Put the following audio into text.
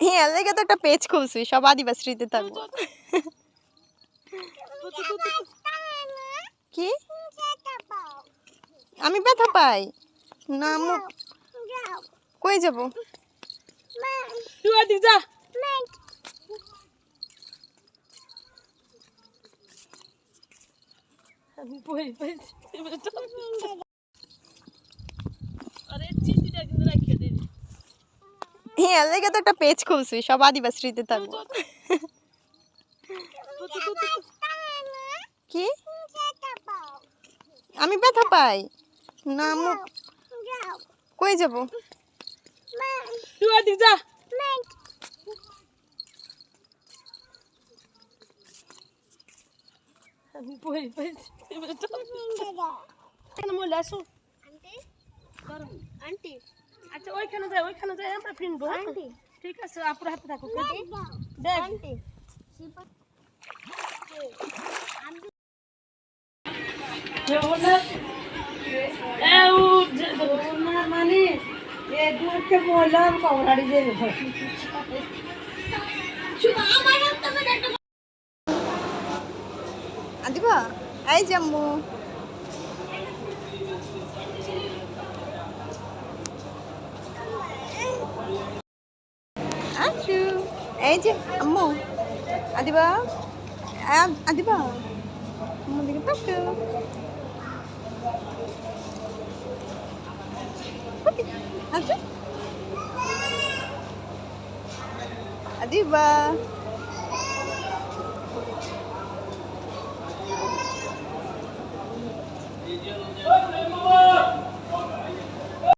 হ্যাঁ লেগে তো একটা পেজ খুলছি সব আদিবাসীতে থাকব। কি? আমি ব্যথা পাই? না কই যাব? যা। আমি বই হ্যাঁ লেগে তো একটা পেজ খুলছি সব আদিবাসীতে থাকব। কি? আমি ব্যথা পাই। না কই যাব? যা। আমি মহিলা আসো। আন্টি। আচ্ছা ওইখানে যাই ওইখানে যাই আমরা? আন্টি। ঠিক আছে আপুর হাতে থাকো দেখ। মানে এ দুটো বললাম কমরাড়ি দেবে। আদিবা এই জাম্মু এই যে আম্মু আদিবা আ- আদিবা আম্মু দিকে তাকো আচ্ছা আদিবা